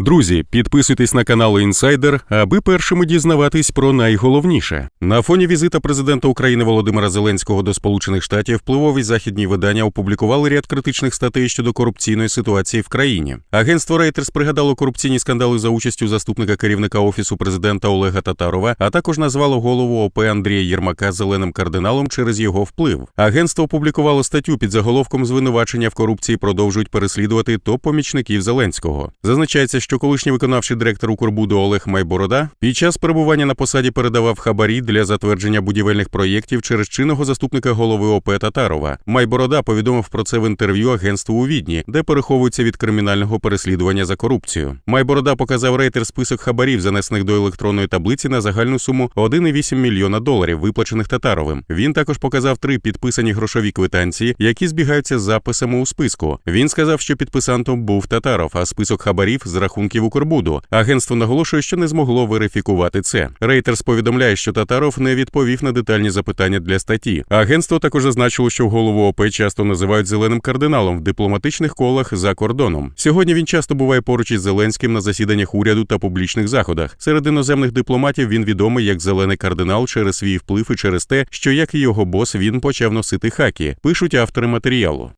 Друзі, підписуйтесь на канал Інсайдер, аби першими дізнаватись про найголовніше. На фоні візита президента України Володимира Зеленського до Сполучених Штатів впливові західні видання опублікували ряд критичних статей щодо корупційної ситуації в країні. Агентство Reuters пригадало корупційні скандали за участю заступника керівника офісу президента Олега Татарова, а також назвало голову ОП Андрія Єрмака зеленим кардиналом через його вплив. Агентство опублікувало статтю під заголовком звинувачення в корупції продовжують переслідувати топ-помічників Зеленського. Зазначається, що колишній виконавчий директор Укрбуду Олег Майборода під час перебування на посаді передавав хабарі для затвердження будівельних проєктів через чинного заступника голови ОП Татарова. Майборода повідомив про це в інтерв'ю агентству у Відні, де переховується від кримінального переслідування за корупцію. Майборода показав рейтер список хабарів, занесених до електронної таблиці на загальну суму 1,8 мільйона доларів, виплачених Татаровим. Він також показав три підписані грошові квитанції, які збігаються з записами у списку. Він сказав, що підписантом був Татаров, а список хабарів з рахунків Укрбуду. Агентство наголошує, що не змогло верифікувати це. Рейтерс повідомляє, що Татаров не відповів на детальні запитання для статті. Агентство також зазначило, що голову ОП часто називають зеленим кардиналом в дипломатичних колах за кордоном. Сьогодні він часто буває поруч із Зеленським на засіданнях уряду та публічних заходах. Серед іноземних дипломатів він відомий як зелений кардинал через свій вплив і через те, що як і його бос він почав носити хакі, пишуть автори матеріалу.